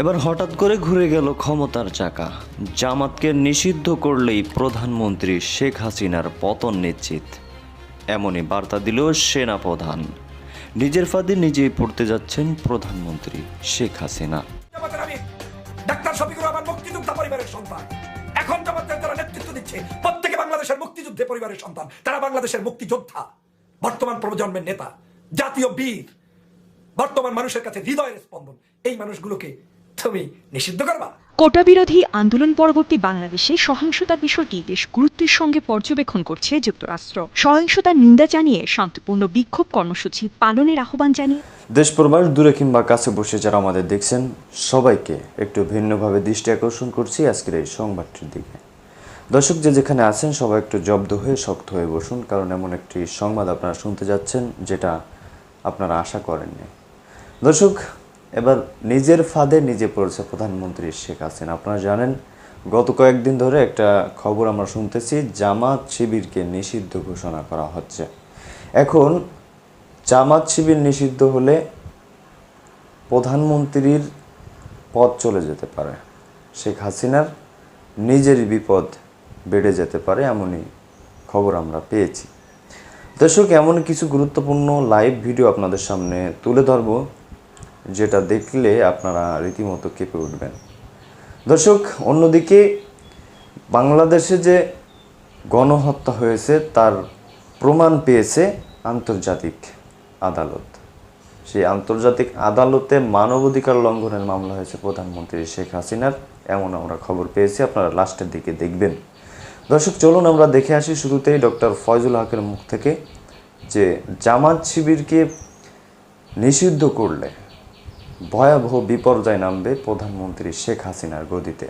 এবার হঠাৎ করে ঘুরে গেল ক্ষমতার চাকা। জামাতকে নিষিদ্ধ করলেই প্রধানমন্ত্রী শেখ হাসিনার পতন নিশ্চিত। এমনই বার্তা দিল সেনা প্রধান নিজের ফাঁদে নিজেই পড়তে যাচ্ছেন প্রধানমন্ত্রী শেখ হাসিনা। ডাক্তার শফিকুর রহমান মুক্তিযোদ্ধা পরিবারের সন্তান। এখন জামাতের যারা নেতৃত্ব দিচ্ছে, প্রত্যেকে বাংলাদেশের মুক্তিযুদ্ধে পরিবারের সন্তান। তারা বাংলাদেশের মুক্তিযোদ্ধা, বর্তমান প্রজন্মের নেতা, জাতীয় বীর, বর্তমান মানুষের কাছে হৃদয়ের স্পন্দন। এই মানুষগুলোকে তুমি নিষিদ্ধ করবা। কোটা বিরোধী আন্দোলন পরবর্তী বাংলাদেশে সহিংসতার বিষয়টি বেশ গুরুত্বের সঙ্গে পর্যবেক্ষণ করছে যুক্তরাষ্ট্র। সহিংসতার নিন্দা জানিয়ে শান্তিপূর্ণ বিক্ষোভ কর্মসূচি পালনের আহ্বান জানিয়ে দেশ প্রবাস দূরে কিংবা কাছে বসে যারা আমাদের দেখছেন সবাইকে একটু ভিন্নভাবে দৃষ্টি আকর্ষণ করছি আজকের এই সংবাদটির দিকে। দর্শক যে যেখানে আছেন সবাই একটু জব্দ হয়ে শক্ত হয়ে বসুন কারণ এমন একটি সংবাদ আপনারা শুনতে যাচ্ছেন যেটা আপনারা আশা করেননি। দর্শক এবার নিজের ফাঁদে নিজে পড়েছে প্রধানমন্ত্রী শেখ হাসিনা। আপনারা জানেন, গত কয়েকদিন ধরে একটা খবর আমরা শুনতেছি, জামাত শিবিরকে নিষিদ্ধ ঘোষণা করা হচ্ছে। এখন জামাত শিবির নিষিদ্ধ হলে প্রধানমন্ত্রীর পদ চলে যেতে পারে। শেখ হাসিনার নিজেরই বিপদ বেড়ে যেতে পারে এমনই খবর আমরা পেয়েছি। দর্শক, এমন কিছু গুরুত্বপূর্ণ লাইভ ভিডিও আপনাদের সামনে তুলে ধরব। যেটা দেখলে আপনারা রীতিমতো কেঁপে উঠবেন। দর্শক, অন্যদিকে বাংলাদেশে যে গণহত্যা হয়েছে, তার প্রমাণ পেয়েছে আন্তর্জাতিক আদালত। সেই আন্তর্জাতিক আদালতে মানবাধিকার লঙ্ঘনের মামলা হয়েছে প্রধানমন্ত্রী শেখ হাসিনার। এমন আমরা খবর পেয়েছি, আপনারা লাস্টের দিকে দেখবেন। দর্শক, চলুন আমরা দেখে আসি শুরুতেই ডক্টর ফয়জুল হকের মুখ থেকে যে জামাত শিবিরকে নিষিদ্ধ করলে ভয়াবহ বিপর্যয় নামবে প্রধানমন্ত্রী শেখ হাসিনার গদিতে।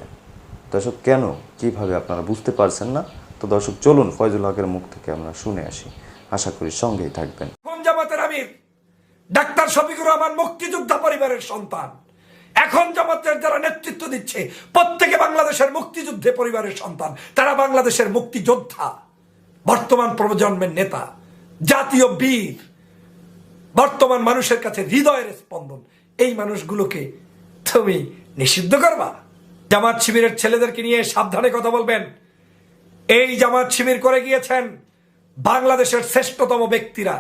দর্শক, কেন? কীভাবে আপনারা বুঝতে পারছেন না? তো দর্শক, চলুন ফয়জুল হকের মুখ থেকে আমরা শুনে আসি। আশা করি সঙ্গেই থাকবেন। ডাক্তার শফিকুর রহমান মুক্তিযোদ্ধা পরিবারের সন্তান। এখন জামাতের যারা নেতৃত্ব দিচ্ছে, প্রত্যেকে বাংলাদেশের মুক্তিযুদ্ধে পরিবারের সন্তান। তারা বাংলাদেশের মুক্তিযোদ্ধা। বর্তমান প্রজন্মের নেতা, জাতীয় বীর। বর্তমান মানুষের কাছে হৃদয়ের স্পন্দন। এই মানুষগুলোকে তুমি নিষিদ্ধ করবা? জামাত শিবিরের ছেলেদেরকে নিয়ে সাবধানে কথা বলবেন। এই জামাত শিবির করে গিয়েছেন বাংলাদেশের শ্রেষ্ঠতম ব্যক্তিরা।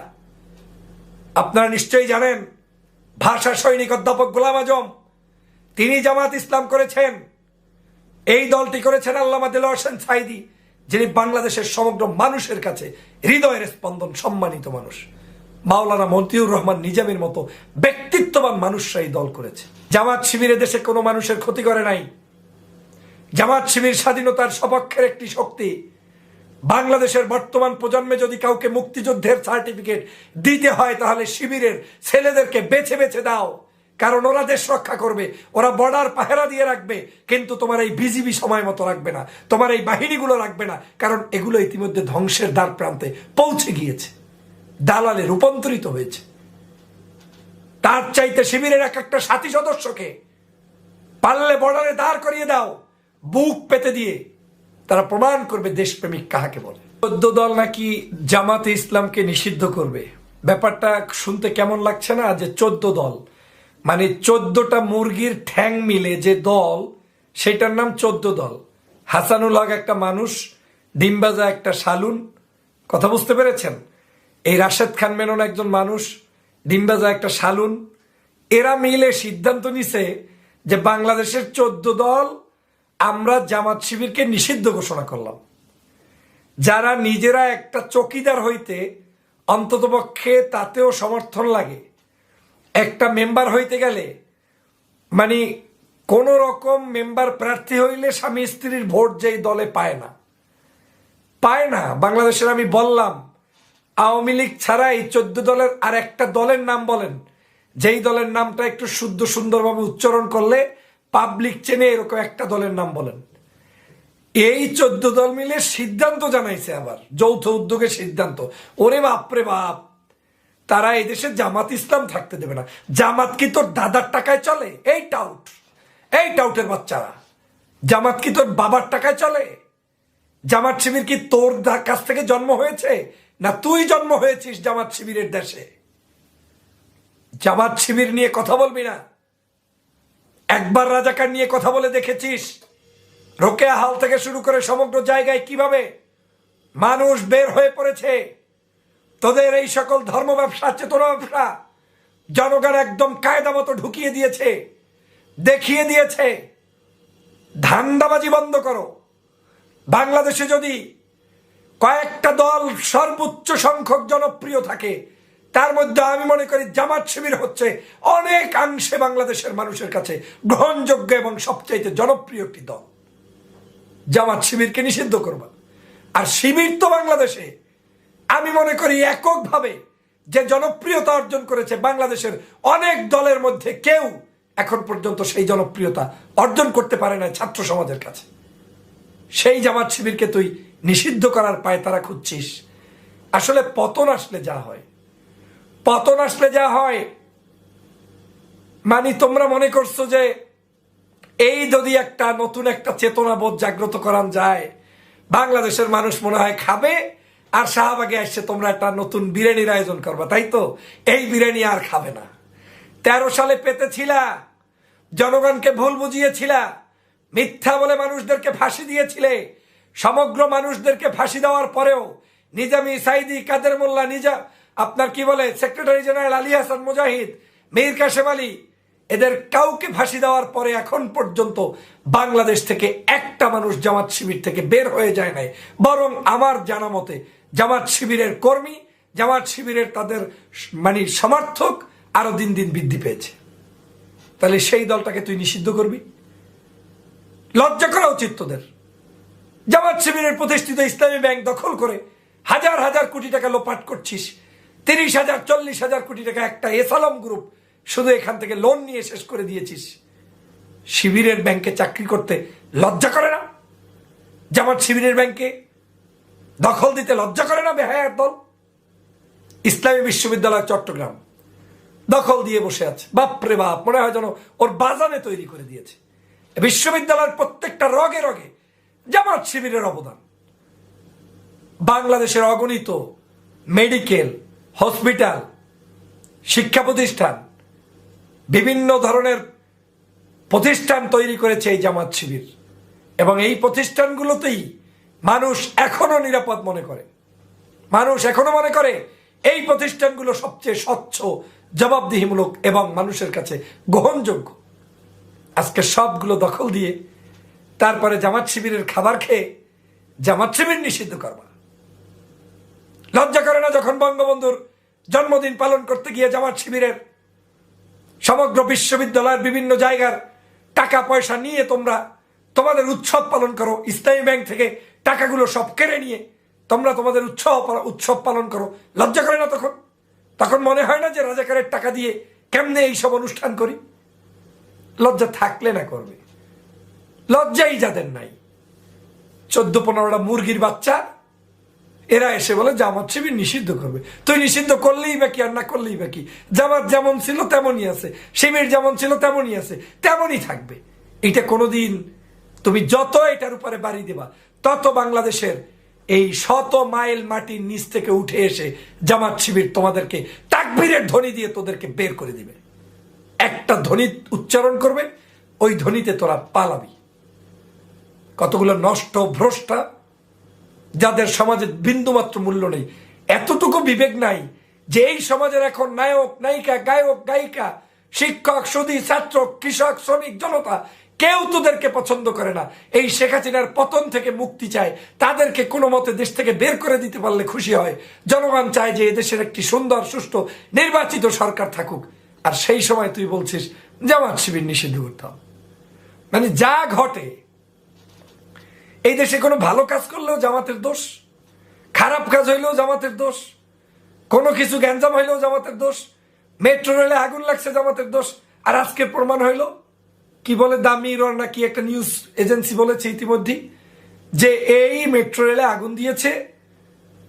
আপনারা নিশ্চয়ই জানেন, ভাষা সৈনিক অধ্যাপক গোলাম আজম, তিনি জামাত ইসলাম করেছেন। এই দলটি করেছেন আল্লামা দিল হোসেন সাইদি যিনি বাংলাদেশের সমগ্র মানুষের কাছে হৃদয়ের স্পন্দন সম্মানিত মানুষ। মাওলানা মন্তিউর রহমান নিজামের মতো ব্যক্তিত্ববান মানুষরা এই দল করেছে। জামাত শিবিরে দেশে কোনো মানুষের ক্ষতি করে নাই। জামাত শিবির স্বাধীনতার সপক্ষের একটি শক্তি। বাংলাদেশের বর্তমান প্রজন্মে যদি কাউকে মুক্তিযুদ্ধের সার্টিফিকেট দিতে হয়, তাহলে শিবিরের ছেলেদেরকে বেছে বেছে দাও। কারণ ওরা দেশ রক্ষা করবে, ওরা বর্ডার পাহেরা দিয়ে রাখবে, কিন্তু তোমার এই বিজিবি সময় মতো রাখবে না, তোমার এই বাহিনীগুলো রাখবে না, কারণ এগুলো ইতিমধ্যে ধ্বংসের দ্বার প্রান্তে পৌঁছে গিয়েছে। দালালে রূপান্তরিত হয়েছে। তার চাইতে শিবিরের এক একটা সাথী সদস্যকে পারলে বর্ডারে দাঁড় করিয়ে দাও, বুক পেতে দিয়ে তারা প্রমাণ করবে দেশপ্রেমিক কাহাকে বলে। চোদ্দ দল নাকি জামাতে ইসলামকে নিষিদ্ধ করবে। ব্যাপারটা শুনতে কেমন লাগছে না যে চোদ্দ দল? মানে চোদ্দটা মুরগির ঠ্যাং মিলে যে দল, সেটার নাম চোদ্দ দল। হাসানুল হক একটা মানুষ, ডিম্বাজা একটা শালুন। কথা বুঝতে পেরেছেন? এই রাশেদ খান মেনন একজন মানুষ, ডিম্বাজা একটা শালুন। এরা মিলে সিদ্ধান্ত নিছে যে বাংলাদেশের চোদ্দ দল আমরা জামাত শিবিরকে নিষিদ্ধ ঘোষণা করলাম। যারা নিজেরা একটা চকিদার হইতে অন্ততপক্ষে তাতেও সমর্থন লাগে। একটা মেম্বার হইতে গেলে মানে কোন রকম মেম্বার প্রার্থী হইলে স্বামী স্ত্রীর ভোট যেই দলে পায় না। পায় না, বাংলাদেশের আমি বললাম আওয়ামী লীগ ছাড়া এই চোদ্দ দলের আর একটা দলের নাম বলেন। যেই দলের নামটা একটু শুদ্ধ সুন্দরভাবে উচ্চারণ করলে পাবলিক চেনে এরকম একটা দলের নাম বলেন। এই চোদ্দ দল মিলে সিদ্ধান্ত জানাইছে আবার, যৌথ উদ্যোগের সিদ্ধান্ত। ওরে বাপরে বাপ, তারা এই দেশে জামাত ইসলাম থাকতে দেবে না। জামাত কি তোর দাদার টাকায় চলে? এই টাউট এই টাউটের বাচ্চারা। জামাত কি তোর বাবার টাকায় চলে? জামাত শিবির কি তোর কাছ থেকে জন্ম হয়েছে? না, তুই জন্ম হয়েছিস জামাত শিবিরের দেশে। জামাত শিবির নিয়ে কথা বলবি না। একবার রাজাকার নিয়ে কথা বলে দেখেছিস? রোকেয়া হাল থেকে শুরু করে সমগ্র জায়গায় কীভাবে মানুষ বের হয়ে পড়েছে? তোদের এই সকল ধর্ম ব্যবসা, চেতনা ব্যবসা জনগণ একদম কায়দা মতো ঢুকিয়ে দিয়েছে, দেখিয়ে দিয়েছে। ধান্দাবাজি বন্ধ করো। বাংলাদেশে যদি কয়েকটা দল সর্বোচ্চ সংখ্যক জনপ্রিয় থাকে। তার মধ্যে আমি মনে করি জামাত শিবির হচ্ছে অনেকাংশে বাংলাদেশের মানুষের কাছে গ্রহণযোগ্য এবং সবচাইতে জনপ্রিয় একটি দল। জামাত শিবিরকে নিষিদ্ধ করবা। আর শিবির তো বাংলাদেশে। আমি মনে করি এককভাবে যে জনপ্রিয়তা অর্জন করেছে বাংলাদেশের অনেক দলের মধ্যে কেউ এখন পর্যন্ত সেই জনপ্রিয়তা অর্জন করতে পারে না ছাত্র সমাজের কাছে। সেই জামাত শিবিরকে তুই নিষিদ্ধ করার পায় তারা খুঁজছিস। আসলে পতন আসলে যা হয়। পতন আসলে যা হয় মানে তোমরা মনে করছ যে এই যদি একটা নতুন একটা চেতনাবোধ জাগ্রত করান যায়, বাংলাদেশের মানুষ মনে হয় খাবে, আর শাহবাগে আসছে তোমরা একটা নতুন বিরিয়ানির আয়োজন করবা, তাই তো? এই বিরিয়ানি আর খাবে না। তেরো সালে পেতেছিলা, জনগণকে ভুল বুঝিয়েছিলা, মিথ্যা বলে মানুষদেরকে ফাঁসি দিয়েছিলে সমগ্র মানুষদেরকে ফাঁসি দেওয়ার পরেও নিজামি সাইদি কাদের মোল্লা নিজা, আপনার কি বলে, সেক্রেটারি জেনারেল আলী হাসান মুজাহিদ, মীর কাশেম আলী, এদের কাউকে ফাঁসি দেওয়ার পরে এখন পর্যন্ত বাংলাদেশ থেকে একটা মানুষ জামাত শিবির থেকে বের হয়ে যায় নাই। বরং আমার জানা মতে জামাত শিবিরের কর্মী, জামাত শিবিরের তাদের মানে সমর্থক আরও দিন দিন বৃদ্ধি পেয়েছে। তাহলে সেই দলটাকে তুই নিষিদ্ধ করবি? লজ্জা করা উচিত তোদের। জামাত শিবিরের প্রতিষ্ঠিত ইসলামী ব্যাংক দখল করে হাজার হাজার কোটি টাকা লোপাট করছিস। তিরিশ হাজার, চল্লিশ হাজার কোটি টাকা একটা এসালম গ্রুপ শুধু এখান থেকে লোন নিয়ে শেষ করে দিয়েছিস। শিবিরের ব্যাংকে চাকরি করতে লজ্জা করে না? জামাত শিবিরের ব্যাংকে দখল দিতে লজ্জা করে না বেহায়ার দল? ইসলামী বিশ্ববিদ্যালয়, চট্টগ্রাম দখল দিয়ে বসে আছে। বাপরে বাপ, মনে হয় যেন ওর বাজানে তৈরি করে দিয়েছে। বিশ্ববিদ্যালয়ের প্রত্যেকটা রগে রগে জামাত শিবিরের অবদান। বাংলাদেশের অগণিত মেডিকেল, হসপিটাল, শিক্ষা প্রতিষ্ঠান, বিভিন্ন ধরনের প্রতিষ্ঠান তৈরি করেছে এই জামাত শিবির। এবং এই প্রতিষ্ঠানগুলোতেই মানুষ এখনও নিরাপদ মনে করে। মানুষ এখনও মনে করে এই প্রতিষ্ঠানগুলো সবচেয়ে স্বচ্ছ, জবাবদিহিমূলক এবং মানুষের কাছে গ্রহণযোগ্য। আজকে সবগুলো দখল দিয়ে তারপরে জামাত শিবিরের খাবার খেয়ে জামাত শিবির নিষিদ্ধ করবা। লজ্জা করে না যখন বঙ্গবন্ধুর জন্মদিন পালন করতে গিয়ে জামাত শিবিরের সমগ্র বিশ্ববিদ্যালয়ের বিভিন্ন জায়গার টাকা পয়সা নিয়ে তোমরা তোমাদের উৎসব পালন করো ইসলামী ব্যাংক থেকে টাকাগুলো সব কেড়ে নিয়ে তোমরা তোমাদের উৎসব উৎসব পালন করো। লজ্জা করে না তখন? তখন মনে হয় না যে রাজাকারের টাকা দিয়ে কেমনে এইসব অনুষ্ঠান করি? লজ্জা থাকলে না করবে। লজ্জাই যাদের নাই। চোদ্দ পনেরোটা মুরগির বাচ্চা, এরা এসে বলে জামাত শিবির নিষিদ্ধ করবে। তুই নিষিদ্ধ করলেই বা কি আর না করলেই বা কি? জামাত যেমন ছিল তেমনই আছে, শিবির যেমন ছিল তেমনই আছে, তেমনই থাকবে। এটা কোনোদিন তুমি যত এটার উপরে বাড়ি দেবা, তত বাংলাদেশের এই শত মাইল মাটির নিচ থেকে উঠে এসে জামাত শিবির তোমাদেরকে তাকবীরের ধ্বনি দিয়ে তোদেরকে বের করে দিবে। একটা ধ্বনি উচ্চারণ করবে, ওই ধ্বনিতে তোরা পালাবি। কতগুলো নষ্ট ভ্রষ্টা, যাদের সমাজে বিন্দুমাত্র মূল্য নেই। এতটুকু বিবেক নাই যে এই সমাজের এখন নায়ক, নায়িকা, গায়ক, গায়িকা, শিক্ষক সুদী ছাত্র কৃষক, শ্রমিক, জনতা, কেউ তোদেরকে পছন্দ করে না। এই শেখ হাসিনার পতন থেকে মুক্তি চায়, তাদেরকে কোনো মতে দেশ থেকে বের করে দিতে পারলে খুশি হয়। জনগণ চায় যে এদেশের একটি সুন্দর, সুষ্ঠু, নির্বাচিত সরকার থাকুক। আর সেই সময় তুই বলছিস, জামাত শিবির নিষিদ্ধ করতাম মানে যা ঘটে এই দেশে কোনো ভালো কাজ করলেও জামাতের দোষ, খারাপ কাজ হইলেও জামাতের দোষ, কোনো কিছু গ্যাঞ্জাম হইলেও জামাতের দোষ, মেট্রো রেলে আগুন লাগছে জামাতের দোষ, আর আজকে প্রমাণ হইল, কি বলে দামি না কি একটা নিউজ এজেন্সি বলেছে ইতিমধ্যে, যে এই মেট্রো রেলে আগুন দিয়েছে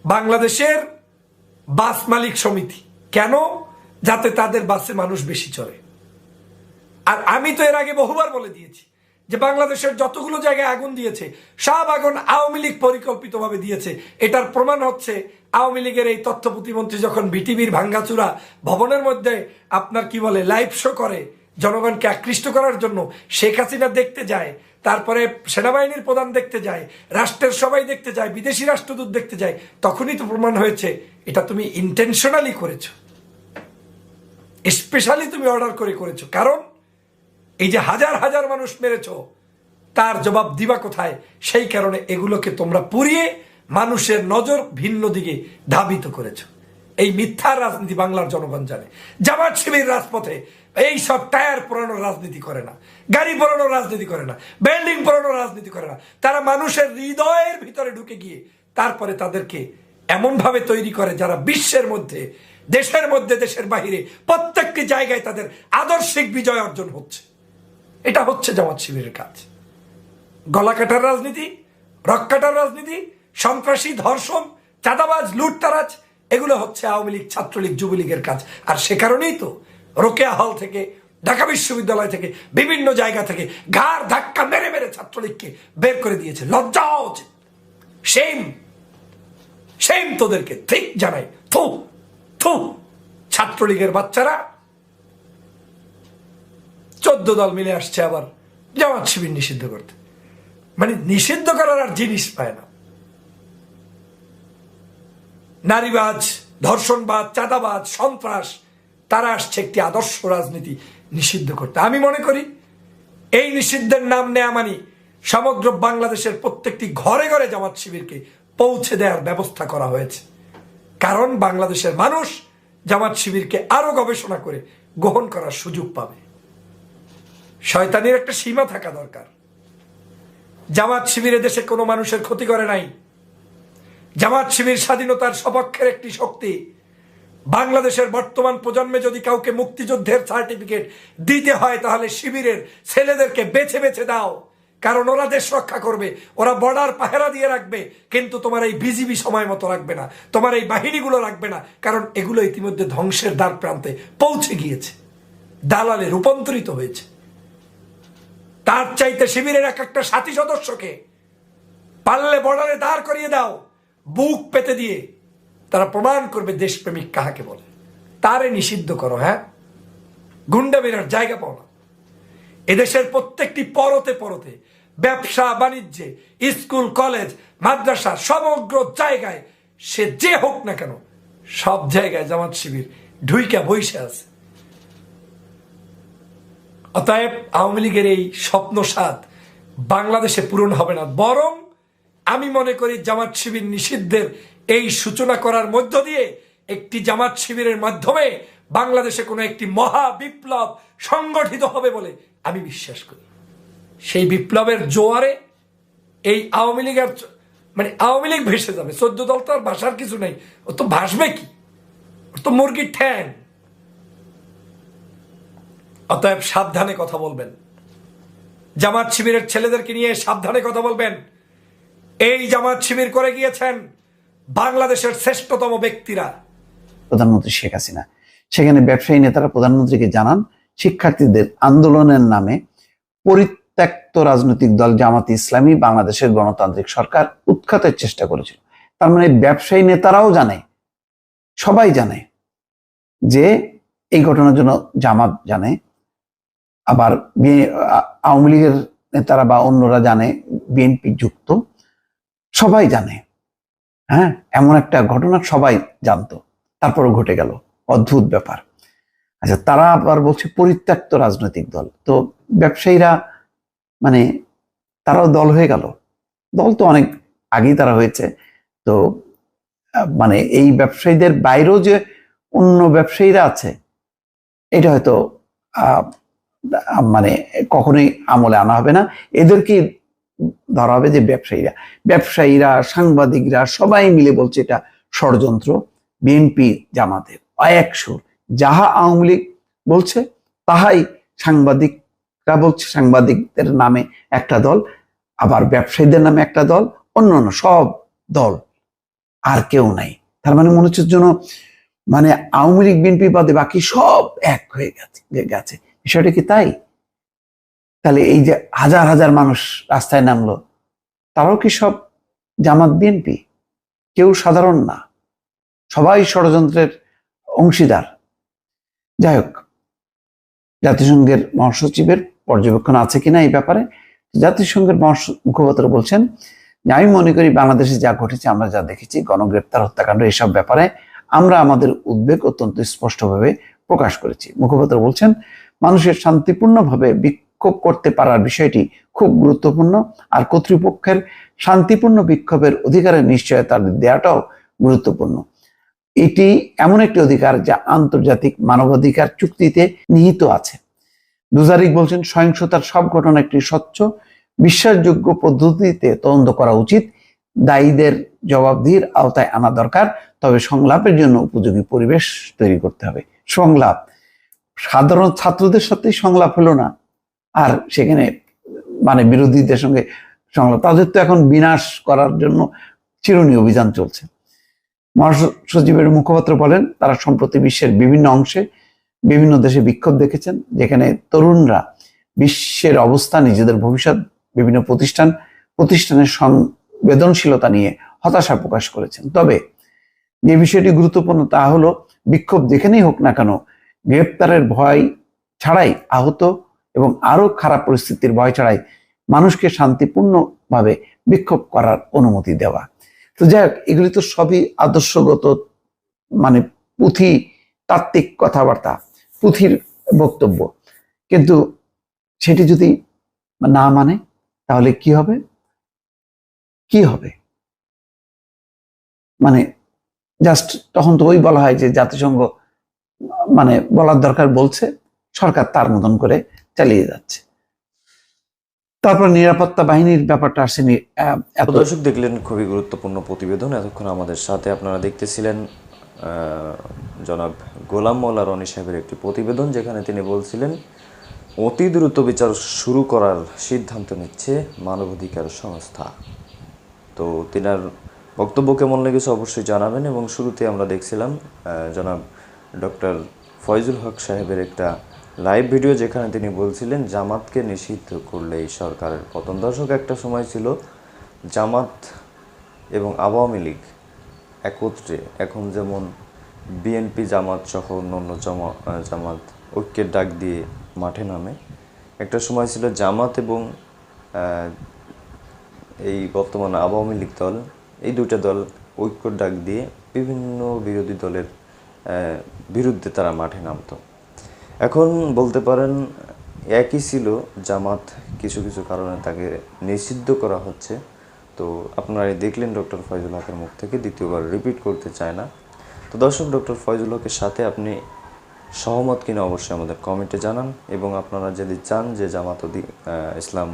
বাংলাদেশের বাস মালিক সমিতি। কেন? যাতে তাদের বাসে মানুষ বেশি চলে আর আমি তো এর আগে বহুবার বলে দিয়েছি যে বাংলাদেশের যতগুলো জায়গায় আগুন দিয়েছে, সব আগুন আওয়ামী লীগ পরিকল্পিতভাবে দিয়েছে। এটার প্রমাণ হচ্ছে আওয়ামী লীগের এই তথ্য প্রতিমন্ত্রী যখন বিটিভির ভাঙ্গাচুরা ভবনের মধ্যে আপনার কি বলে লাইভ শো করে জনগণকে আকৃষ্ট করার জন্য, শেখ হাসিনা দেখতে যায়, তারপরে সেনাবাহিনীর প্রধান দেখতে যায়, রাষ্ট্রের সবাই দেখতে যায়, বিদেশি রাষ্ট্রদূত দেখতে যায়, তখনই তো প্রমাণ হয়েছে, এটা তুমি ইন্টেনশনালি করেছ। স্পেশালি তুমি অর্ডার করে করেছ। কারণ এই যে হাজার হাজার মানুষ মেরেছ, তার জবাব দিবা কোথায়? সেই কারণে এগুলোকে তোমরা পুড়িয়ে মানুষের নজর ভিন্ন দিকে ধাবিত করেছ। এই মিথ্যার রাজনীতি বাংলার জনগণ জানে। জামাত শিবির রাজপথে এই সব টায়ার পোড়ানোর রাজনীতি করে না, গাড়ি পোড়ানোর রাজনীতি করে না, বিল্ডিং পোড়ানোর রাজনীতি করে না। তারা মানুষের হৃদয়ের ভিতরে ঢুকে গিয়ে তারপরে তাদেরকে এমনভাবে তৈরি করে যারা বিশ্বের মধ্যে, দেশের মধ্যে, দেশের বাহিরে প্রত্যেকটি জায়গায় তাদের আদর্শিক বিজয় অর্জন হচ্ছে। এটা হচ্ছে জামাত শিবিরের কাজ। গলা কাটার রাজনীতি, রক কাটার রাজনীতি, সন্ত্রাসী, ধর্ষণ, চাঁদাবাজ, লুটতারাজ, এগুলো হচ্ছে আওয়ামী লীগ, ছাত্রলীগ, যুবলীগের কাজ। আর সে কারণেই তো রোকেয়া হল থেকে, ঢাকা বিশ্ববিদ্যালয় থেকে, বিভিন্ন জায়গা থেকে ঘাড় ধাক্কা মেরে মেরে ছাত্রলীগকে বের করে দিয়েছে। লজ্জা হওয়া উচিত সেম সেম তোদেরকে। ঠিক জানাই। থু থু। ছাত্রলীগের বাচ্চারা চোদ্দ দল মিলে আসছে আবার। জামাত শিবির নিষিদ্ধ করতে। মানে নিষিদ্ধ করার আর জিনিস পায় না। নারীবাজ ধর্ষণবাদ চাঁদাবাজ, সন্ত্রাস, তারা আসছে একটি আদর্শ রাজনীতি নিষিদ্ধ করতে। আমি মনে করি, এই নিষিদ্ধের নাম নেয়া মানি সমগ্র বাংলাদেশের প্রত্যেকটি ঘরে ঘরে জামাত শিবিরকে পৌঁছে দেওয়ার ব্যবস্থা করা হয়েছে। কারণ বাংলাদেশের মানুষ জামাত শিবিরকে আরও গবেষণা করে গ্রহণ করার সুযোগ পাবে। শয়তানির একটা সীমা থাকা দরকার। জামাত শিবিরে দেশে কোনো মানুষের ক্ষতি করে নাই। জামাত শিবির স্বাধীনতার সপক্ষের একটি শক্তি। বাংলাদেশের বর্তমান প্রজন্মে যদি কাউকে মুক্তিযুদ্ধের সার্টিফিকেট দিতে হয়, তাহলে শিবিরের ছেলেদেরকে বেছে বেছে দাও। কারণ ওরা দেশ রক্ষা করবে, ওরা বর্ডার পাহারা দিয়ে রাখবে, কিন্তু তোমার এই বিজিবি সময় মতো রাখবে না, তোমার এই বাহিনীগুলো রাখবে না। কারণ এগুলো ইতিমধ্যে ধ্বংসের দ্বার প্রান্তে পৌঁছে গিয়েছে, দালালে রূপান্তরিত হয়েছে। তার চাইতে শিবিরের এক একটা সাথী সদস্যকে পারলে বর্ডারে দাঁড় করিয়ে দাও, বুক পেতে দিয়ে তারা প্রমাণ করবে দেশপ্রেমিক কাহাকে বলে। তারে নিষিদ্ধ করো হ্যাঁ? গুন্ডা বেরার জায়গা পাও না। এদেশের প্রত্যেকটি পরতে পরতে, ব্যবসা, বাণিজ্যে, স্কুল, কলেজ, মাদ্রাসা, সমগ্র জায়গায় সে যে হোক না কেন, সব জায়গায় জামাত শিবির ঢুইকা বইসে আছে। অতএব আওয়ামী লীগের এই স্বপ্ন সাদ বাংলাদেশে পূরণ হবে না। বরং আমি মনে করি জামাত শিবির নিষিদ্ধের এই সূচনা করার মধ্য দিয়ে একটি জামাত শিবিরের মাধ্যমে বাংলাদেশে কোনো একটি মহা বিপ্লব সংগঠিত হবে বলে আমি বিশ্বাস করি। সেই বিপ্লবের জোয়ারে এই আওয়ামী লীগের চ- মানে আওয়ামী লীগ ভেসে যাবে। চোদ্দ দল তো আর ভাষার কিছু নেই। ও তো ভাসবে কি? তো মুরগির ঠ্যাং। অতএব সাবধানে কথা বলবেন। জামাত শিবিরের ছেলেদেরকে নিয়ে সাবধানে কথা বলবেন। এই জামাত শিবির করে গিয়েছেন বাংলাদেশের শ্রেষ্ঠতম ব্যক্তিরা। প্রধানমন্ত্রী শেখ হাসিনা। সেখানে ব্যবসায়ী নেতারা প্রধানমন্ত্রীকে জানান, শিক্ষার্থীদের আন্দোলনের নামে পরিত্যক্ত রাজনৈতিক দল জামাত ইসলামী বাংলাদেশের গণতান্ত্রিক সরকার উৎখাতের চেষ্টা করেছিল। তার মানে ব্যবসায়ী নেতারাও জানে, সবাই জানে যে এই ঘটনার জন্য জামাত জানে। আবার আওয়ামী লীগের নেতারা বা অন্যরা জানে, বিএনপি যুক্ত, সবাই জানে। হ্যাঁ? এমন একটা ঘটনা সবাই জানতো। তারপরও ঘটে গেল। অদ্ভুত ব্যাপার। আচ্ছা তারা আবার বলছে পরিত্যক্ত রাজনৈতিক দল। তো ব্যবসায়ীরা মানে তারাও দল হয়ে গেল। দল তো অনেক আগেই তারা হয়েছে। তো মানে এই ব্যবসায়ীদের বাইরেও যে অন্য ব্যবসায়ীরা আছে, এটা হয়তো মানে কখনোই আমলে আনা হবে না। এদেরকে ধরা হবে যে ব্যবসায়ীরা। ব্যবসায়ীরা, সাংবাদিকরা সবাই মিলে বলছে এটা ষড়যন্ত্র। বিএনপি জামাতের একশো। যাহা আওয়ামী লীগ বলছে, তাহাই সাংবাদিকরা বলছে, সাংবাদিকদের নামে একটা দল, আবার ব্যবসায়ীদের নামে একটা দল অন্য সব দল। আর কেউ নাই। তার মানে মনে হচ্ছে যেন মানে আওয়ামী লীগ, বিএনপি বাদে বাকি সব এক হয়ে গেছে গেছে। বিষয়টা কি তাই? তাহলে এই যে হাজার হাজার মানুষ রাস্তায় নামলো, তারাও কি সব জামাত বিএনপি? কেউ সাধারণ না। সবাই ষড়যন্ত্রের অংশীদার। যাই হোক, জাতিসংঘের মহাসচিবের পর্যবেক্ষণ আছে কিনা এই ব্যাপারে জাতিসংঘের মুখপাত্র বলছেন, যে আমি মনে করি বাংলাদেশে যা ঘটেছে, আমরা যা দেখেছি, গণগ্রেপ্তার, হত্যাকাণ্ড, এসব ব্যাপারে আমরা আমাদের উদ্বেগ অত্যন্ত স্পষ্টভাবে প্রকাশ করেছি। মুখপাত্র বলছেন মানুষের শান্তিপূর্ণভাবে বিক্ষোভ করতে পারার বিষয়টি খুব গুরুত্বপূর্ণ। আর কর্তৃপক্ষের শান্তিপূর্ণ বিক্ষোভের অধিকারের নিশ্চয়তা দেওয়াটাও গুরুত্বপূর্ণ। এটি এমন একটি অধিকার যা আন্তর্জাতিক মানবাধিকার চুক্তিতে নিহিত আছে। দুজারিক বলছেন, সহিংসতার সব ঘটনা একটি স্বচ্ছ, বিশ্বাসযোগ্য পদ্ধতিতে তদন্ত করা উচিত। দায়ীদের জবাবদিহির আওতায় আনা দরকার, তবে সংলাপের জন্য উপযোগী পরিবেশ তৈরি করতে হবে। সংলাপ সাধারণ ছাত্রদের সাথেই সংলাপ হলো না। আর সেখানে মানে বিরোধীদের সঙ্গে সংলাপ। তাদের তো এখন বিনাশ করার জন্য চিরুনি অভিযান চলছে। মহাসচিবের মুখপাত্র বলেন, তারা সম্প্রতি বিশ্বের বিভিন্ন অংশে বিভিন্ন দেশে বিক্ষোভ দেখেছেন, যেখানে তরুণরা বিশ্বের অবস্থা, নিজেদের ভবিষ্যৎ, বিভিন্ন প্রতিষ্ঠান, প্রতিষ্ঠানের সংবেদনশীলতা নিয়ে হতাশা প্রকাশ করেছেন। তবে যে বিষয়টি গুরুত্বপূর্ণ তা হলো, বিক্ষোভ যেখানেই হোক না কেন গ্রেপ্তারের ভয় ছাড়াই আহত এবং আরও খারাপ পরিস্থিতির ভয় ছাড়াই মানুষকে শান্তিপূর্ণভাবে বিক্ষোভ করার অনুমতি দেওয়া। তো যাই হোক, এগুলি তো সবই আদর্শগত মানে পুঁথি তাত্ত্বিক কথাবার্তা, পুঁথির বক্তব্য। কিন্তু সেটি যদি না মানে তাহলে কি হবে? কি হবে? মানে জাস্ট তখন তো ওই বলা হয় যে জাতিসংঘ মানে বলার দরকার বলছে, সরকার তার মতন করে চালিয়ে যাচ্ছে। তারপর নিরাপত্তা বাহিনীর ব্যাপারটা আসেনি এত দর্শক দেখলেন খুবই গুরুত্বপূর্ণ প্রতিবেদন। এতক্ষণ আমাদের সাথে আপনারা দেখতেছিলেন জনাব গোলাম মোল্লা রনি সাহেবের একটি প্রতিবেদন যেখানে তিনি বলছিলেন, অতি দ্রুত বিচার শুরু করার সিদ্ধান্ত নিচ্ছে মানবাধিকার সংস্থা। তো তিনার বক্তব্য কেমন লেগেছে অবশ্যই জানাবেন এবং শুরুতে আমরা দেখছিলাম জনাব ডক্টর ফয়জুল হক সাহেবের একটা লাইভ ভিডিও যেখানে তিনি বলছিলেন, জামাতকে নিষিদ্ধ করলে এই সরকারের পতন। দর্শক, একটা সময় ছিল জামাত এবং আওয়ামী লীগ একত্রে। এখন যেমন বিএনপি জামাত সহ অন্যান্য জামা জামাত ঐক্যের ডাক দিয়ে মাঠে নামে। একটা সময় ছিল জামাত এবং এই বর্তমান আওয়ামী লীগ দল, এই দুটা দল ঐক্যর ডাক দিয়ে বিভিন্ন বিরোধী দলের বিরুদ্ধে তারা মাঠে নামতো। এখন বলতে পারেন, একই ছিল জামাত কিছু কিছু কারণে তাকে নিষিদ্ধ করা হচ্ছে। তো আপনারা দেখলেন ডক্টর ফয়জুল হকের মুখ থেকে, দ্বিতীয়বার রিপিট করতে চায় না। তো দর্শক, ডক্টর ফয়জুল হকের সাথে আপনি সহমত কিনা অবশ্যই আমাদের কমেন্টে জানান এবং আপনারা যদি চান যে জামাত ইসলাম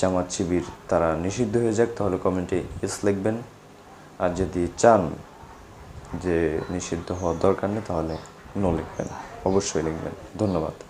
জামাত শিবির তারা নিষিদ্ধ হয়ে যাক, তাহলে কমেন্টে ইস লিখবেন। আর যদি চান যে নিষিদ্ধ হওয়ার দরকার নেই তাহলে নো লিখবেন অবশ্যই লিখবেন। ধন্যবাদ।